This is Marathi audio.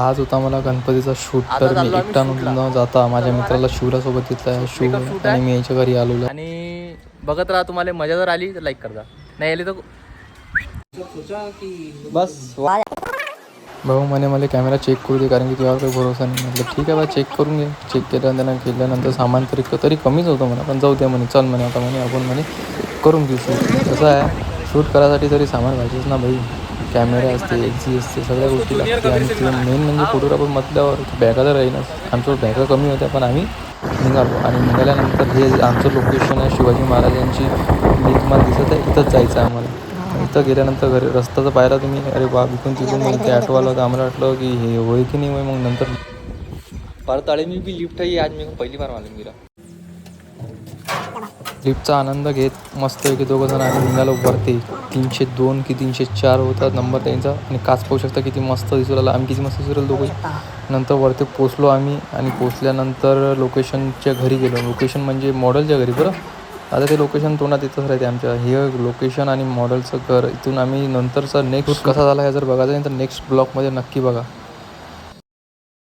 आज होता मला गणपतीचा शूट तर मी एकटा. न जाता माझ्या मित्राला शिवला सोबत shoot आहे. आणि मी याच्या घरी आलेलो. आणि बघत राहा तुम्हाला मजा जर आली तर लाईक करता. नाही आली तर बस. भाऊ म्हणे मला कॅमेरा चेक करू दे कारण की तुझ्यावर काही भरोसा नाही. म्हटलं ठीक आहे बा चेक करून घे. चेक केलं त्यानं केल्यानंतर सामान तरी तरी कमीच होतं म्हणा. पण जाऊ दे म्हणे चल म्हणे आता म्हणे आपण म्हणे करून घेऊ शूट कसं आहे शूट करायसाठी तरी सामान पाहिजेच ना भाई. कॅमेरा असते एक्झी असते सगळ्या गोष्टी लागते. आणि ते मेन म्हणजे फोटोग्राफर म्हटल्यावर बॅगा तर राहीनच आमच्या बॅगा कमी होत्या पण आम्ही निघालो. आणि निघाल्यानंतर हे आमचं लोकेशन आहे शिवाजी महाराजांची मी तुम्हाला दिसत आहे इथंच जायचं आहे आम्हाला. इथं गेल्यानंतर घरी रस्ता तर पाहिला तुम्ही. अरे बा इथून तिथून मग ते ऑटोवाला होतं आम्हाला वाटलं की हे होय की नाही होय मग नंतर परत आले मी बी लिफ्ट आहे आज मी पहिली बार मालूम गेला लिफ्टचा आनंद घेत मस्त की दोघं जण आम्ही निघालो वरती. तीनशे दोन की तीनशे चार होता नंबर त्यांचा. आणि काच पाहू शकता किती मस्त दिसू राहिला. आम्ही किती मस्त दिसू राहिलो दोघं नंतर वरती पोचलो आम्ही आणि पोचल्यानंतर लोकेशनच्या घरी गेलो. लोकेशन म्हणजे मॉडेलच्या घरी बरं? आता ते लोकेशन तोंडात येतच राहते आमच्या. हे लोकेशन आणि मॉडेलचं घर इथून आम्ही नंतरचा नेक्स्ट कसा झाला हे जर बघायचं तर नेक्स्ट ब्लॉकमध्ये नक्की बघा.